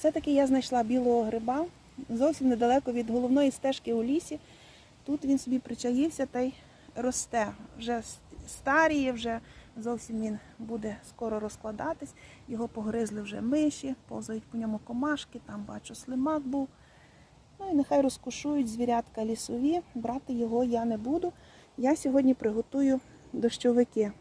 Все-таки я знайшла білого гриба зовсім недалеко від головної стежки у лісі. Тут він собі причаївся та й росте. Вже старіє, вже зовсім він буде скоро розкладатись. Його погризли вже миші, повзають по ньому комашки, там бачу слимак був. Ну і нехай розкушують звірятка лісові. Брати його я не буду. Я сьогодні приготую дощовики.